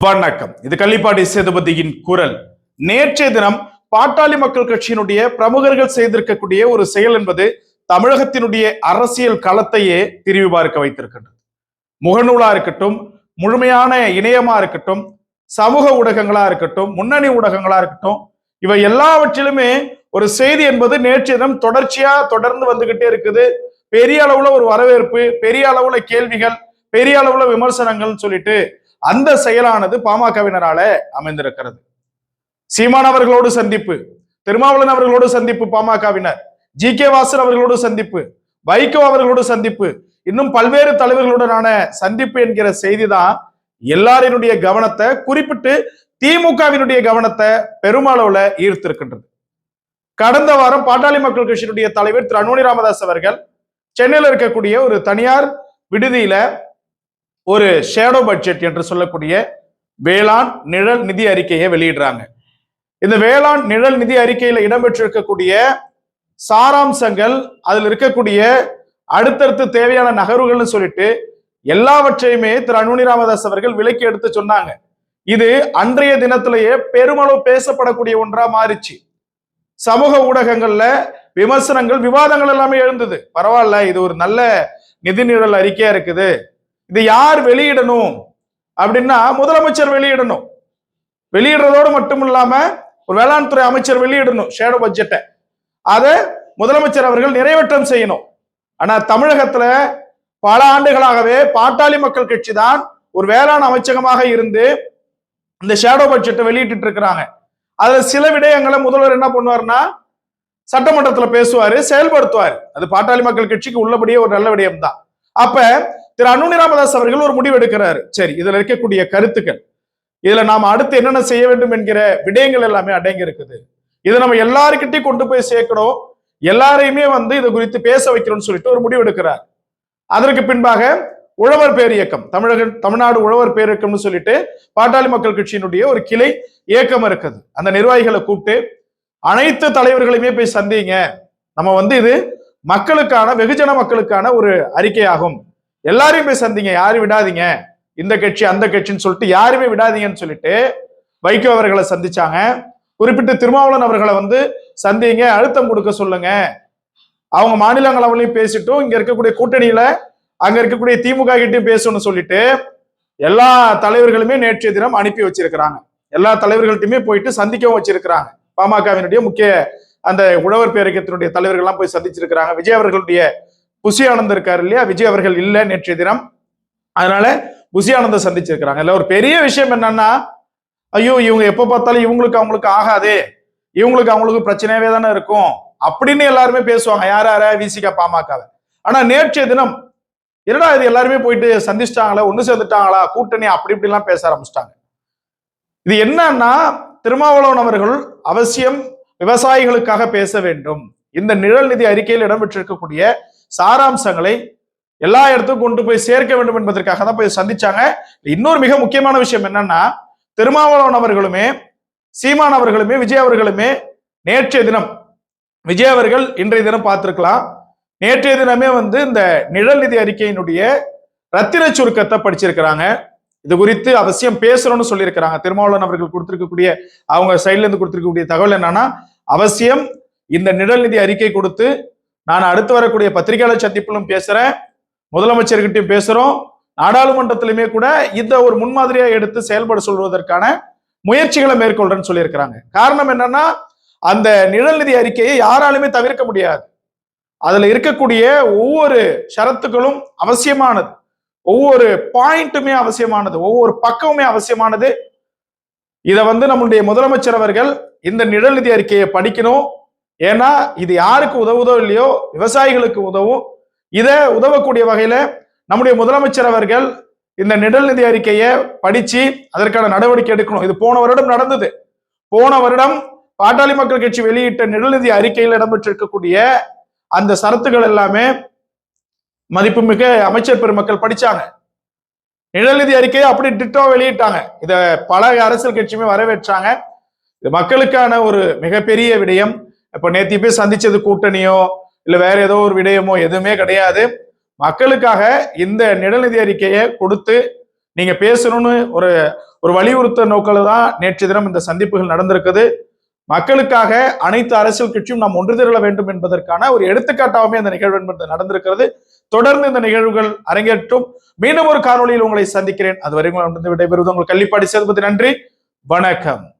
வணக்கம். இது கள்ளிப்பாடி சேதுபதியின் குரல். நேற்றைய தினம் பாட்டாளி மக்கள் கட்சியினுடைய பிரமுகர்கள் செய்திருக்கக்கூடிய ஒரு செயல் என்பது தமிழகத்தினுடைய அரசியல் களத்தையே திரும்பி பார்க்க வைத்திருக்கின்றது. முகநூலா இருக்கட்டும் முழுமையான இணையமா இருக்கட்டும் சமூக ஊடகங்களா இருக்கட்டும் முன்னணி ஊடகங்களா இருக்கட்டும் இவை எல்லாவற்றிலுமே ஒரு செய்தி என்பது நேற்றைய தினம் தொடர்ச்சியா தொடர்ந்து வந்துகிட்டே இருக்குது. பெரிய அளவுல ஒரு வரவேற்பு பெரிய அளவுல கேள்விகள் பெரிய அளவுல விமர்சனங்கள்னு சொல்லிட்டு அந்த செயலானது பாமகவினரால அமைந்திருக்கிறது. சீமான் அவர்களோடு சந்திப்பு திருமாவளவன் அவர்களோடு சந்திப்பு பாமகவினர். ஜி கே வாசன் அவர்களோடு சந்திப்பு வைகோ அவர்களோடு சந்திப்பு. இன்னும் பல்வேறு தலைவர்களுடனான சந்திப்பு என்கிற செய்தி தான் எல்லாரினுடைய கவனத்தை குறிப்பிட்டு திமுகவினுடைய கவனத்தை பெருமளவுல ஈர்த்திருக்கின்றது. கடந்த வாரம் பாட்டாளி மக்கள் கட்சியினுடைய தலைவர் திரு அன்புமணி ராமதாஸ் அவர்கள் சென்னையில் இருக்கக்கூடிய ஒரு தனியார் விடுதியில ஒரு ஷேடோ பட்ஜெட் என்று சொல்லக்கூடிய வேளாண் நிழல் நிதி அறிக்கையை வெளியிடுறாங்க. இந்த வேளாண் நிழல் நிதி அறிக்கையில் இடம்பெற்றிருக்கக்கூடிய சாராம்சங்கள் அதில் இருக்கக்கூடிய அடுத்தடுத்து தேவையான நகர்வுகள்னு சொல்லிட்டு எல்லாவற்றையுமே திரு அன்புமணி ராமதாஸ் அவர்கள் விலக்கி எடுத்து சொன்னாங்க. இது அன்றைய தினத்திலேயே பெருமளவு பேசப்படக்கூடிய ஒன்றா மாறிச்சு. சமூக ஊடகங்கள்ல விமர்சனங்கள் விவாதங்கள் எல்லாமே எழுந்தது. பரவாயில்ல இது ஒரு நல்ல நிதி நிழல் அறிக்கையா இருக்குது. இது யார் வெளியிடணும்? அப்படின்னா முதலமைச்சர் வெளியிடணும். வெளியிடுறதோடு மட்டும் இல்லாம ஒரு வேளாண் துறை அமைச்சர் வெளியிடணும் ஷேடோ பட்ஜெட்டை அதை முதலமைச்சர் அவர்கள் நிறைவேற்றம் செய்யணும். ஆனா தமிழகத்துல பல ஆண்டுகளாகவே பாட்டாளி மக்கள் கட்சி தான் ஒரு வேளாண் அமைச்சகமாக இருந்து இந்த ஷேடோ பட்ஜெட்டை வெளியிட்டு இருக்கிறாங்க. அதுல சில விடயங்களை முதல்வர் என்ன பண்ணுவார்னா சட்டமன்றத்துல பேசுவாரு செயல்படுத்துவார். அது பாட்டாளி மக்கள் கட்சிக்கு உள்ளபடியே ஒரு நல்ல விடயம் தான் அப்ப திரு அன்புமணி ராமதாஸ் அவர்கள் ஒரு முடிவு எடுக்கிறாரு. சரி இதுல இருக்கக்கூடிய கருத்துக்கள். இதுல நாம் அடுத்து என்னென்ன செய்ய வேண்டும் என்கிற விடயங்கள் எல்லாமே அடங்கி இருக்குது இதை நம்ம எல்லாருக்கிட்டையும் கொண்டு போய் சேர்க்கணும் எல்லாரையுமே வந்து இது குறித்து பேச வைக்கணும்னு சொல்லிட்டு ஒரு முடிவு எடுக்கிறார். அதற்கு பின்பாக உழவர் பேர் இயக்கம் தமிழக தமிழ்நாடு உழவர் பேர் இயக்கம்னு சொல்லிட்டு பாட்டாளி மக்கள் கட்சியினுடைய ஒரு கிளை இயக்கம் இருக்குது. அந்த நிர்வாகிகளை கூப்பிட்டு அனைத்து தலைவர்களையுமே போய் சந்திங்க. நம்ம வந்து இது மக்களுக்கான வெகுஜன மக்களுக்கான ஒரு அறிக்கையாகும். எல்லாரையும் போய் சந்திங்க யாரும் விடாதீங்க. இந்த கட்சி அந்த கட்சின்னு சொல்லிட்டு யாருமே விடாதீங்கன்னு சொல்லிட்டு வைகோ அவர்களை சந்திச்சாங்க. குறிப்பிட்டு திருமாவளவன் அவர்களை வந்து சந்திங்க அழுத்தம் கொடுக்க சொல்லுங்க. அவங்க மாநிலங்களவிலையும் பேசிட்டும். இங்க இருக்கக்கூடிய கூட்டணியில அங்க இருக்கக்கூடிய திமுக கிட்டையும் பேசணும்னு சொல்லிட்டு எல்லா தலைவர்களுமே நேற்றைய தினம் அனுப்பி வச்சிருக்கிறாங்க. எல்லா தலைவர்கள்ட்டையுமே போயிட்டு சந்திக்கவும் வச்சிருக்கிறாங்க. பாமகவினுடைய முக்கிய அந்த உழவர் பேரக்கத்தினுடைய தலைவர்கள்லாம் போய் சந்திச்சிருக்கிறாங்க. விஜய் அவர்களுடைய புசி ஆனந்த் இருக்காரு இல்லையா? விஜய் அவர்கள் இல்லை நேற்றைய தினம். அதனால புசி ஆனந்த சந்திச்சிருக்கிறாங்க. இல்ல ஒரு பெரிய விஷயம் என்னன்னா ஐயோ இவங்க எப்ப பார்த்தாலும் இவங்களுக்கு அவங்களுக்கு ஆகாதே. இவங்களுக்கு அவங்களுக்கு பிரச்சனையாவே தானே இருக்கும். அப்படின்னு எல்லாருமே பேசுவாங்க. யார் யார? விசிகா பாமகவை. ஆனா நேற்றைய தினம் என்னடா இது? எல்லாருமே போயிட்டு சந்திச்சிட்டாங்களா? ஒண்ணு சேர்ந்துட்டாங்களா? கூட்டணி அப்படி இப்படிலாம் பேச ஆரம்பிச்சிட்டாங்க. இது என்னன்னா திருமாவளவன் அவர்கள் அவசியம் விவசாயிகளுக்காக பேச வேண்டும். இந்த நிழல் நிதி அறிக்கையில் இடம்பெற்றிருக்கக்கூடிய சாராம்சங்களை எல்லா இடத்துக்கும் கொண்டு போய் சேர்க்க வேண்டும் என்பதற்காக தான் போய் சந்திச்சாங்க. இன்னொரு மிக முக்கியமான விஷயம் என்னன்னா திருமாவளவன் அவர்களுமே சீமான் அவர்களுமே விஜய் அவர்களுமே நேற்றைய தினம் விஜய் அவர்கள் இன்றைய தினம் பார்த்திருக்கலாம். நேற்றைய தினமே வந்து இந்த நிழல் நிதி அறிக்கையினுடைய ரத்தின சுருக்கத்தை படிச்சிருக்கிறாங்க. இது குறித்து அவசியம் பேசணும்னு சொல்லியிருக்கிறாங்க. திருமாவளவன் அவர்கள் கொடுத்திருக்கக்கூடிய அவங்க சைட்ல இருந்து கொடுத்திருக்கக்கூடிய தகவல் என்னன்னா அவசியம் இந்த நிழல் நிதி அறிக்கை கொடுத்து நான் அடுத்து வரக்கூடிய பத்திரிகையாளர் சந்திப்பிலும் பேசுறேன். முதலமைச்சர்கிட்டையும் பேசுறோம். நாடாளுமன்றத்திலுமே கூட இந்த ஒரு முன்மாதிரியா எடுத்து செயல்பட சொல்வதற்கான முயற்சிகளை மேற்கொள்றேன்னு சொல்லியிருக்கிறாங்க. காரணம் என்னன்னா அந்த நிழல் நிதி அறிக்கையை யாராலுமே தவிர்க்க முடியாது. அதுல இருக்கக்கூடிய ஒவ்வொரு ஷரத்துகளும் அவசியமானது. ஒவ்வொரு பாயிண்ட்டுமே அவசியமானது. ஒவ்வொரு பக்கமுமே அவசியமானது. இதை வந்து நம்மளுடைய முதலமைச்சர் அவர்கள் இந்த நிழல் நிதி அறிக்கையை படிக்கணும். ஏன்னா இது யாருக்கு உதவுதோ இல்லையோ விவசாயிகளுக்கு உதவும். இதை உதவக்கூடிய வகையில நம்முடைய முதலமைச்சர் அவர்கள் இந்த நிழல் நிதி அறிக்கையை படிச்சு அதற்கான நடவடிக்கை எடுக்கணும். இது போன வருடம் நடந்தது. போன வருடம் பாட்டாளி மக்கள் கட்சி வெளியிட்ட நிழல் நிதி அறிக்கையில் இடம்பெற்றிருக்கக்கூடிய அந்த சரத்துகள் எல்லாமே மதிப்புமிக்க அமைச்சர் பெருமக்கள் படிச்சாங்க. நிழல் நிதி அறிக்கையை அப்படி டிட்டோ வெளியிட்டாங்க. இதை பல அரசியல் கட்சியுமே வரவேற்றாங்க. இது மக்களுக்கான ஒரு மிகப்பெரிய விடயம். இப்ப நேத்தி போய் சந்திச்சது கூட்டணியோ இல்ல வேற ஏதோ ஒரு விடயமோ எதுவுமே கிடையாது. மக்களுக்காக இந்த நிடநிதி அறிக்கையை கொடுத்து நீங்க பேசணும்னு ஒரு ஒரு வலியுறுத்த நோக்கில் தான் நேற்று தினம் இந்த சந்திப்புகள் நடந்திருக்குது. மக்களுக்காக அனைத்து அரசியல் கட்சியும் நாம் ஒன்று திரள வேண்டும் என்பதற்கான ஒரு எடுத்துக்காட்டாகவே அந்த நிகழ்வு என்பது நடந்திருக்கிறது. தொடர்ந்து இந்த நிகழ்வுகள் அரங்கேற்றும். மீண்டும் ஒரு காணொலியில் உங்களை சந்திக்கிறேன். அதுவரை உங்களிடம் விடைபெறுவது உங்கள் கள்ளிப்பாடி சேதுபதி. நன்றி. வணக்கம்.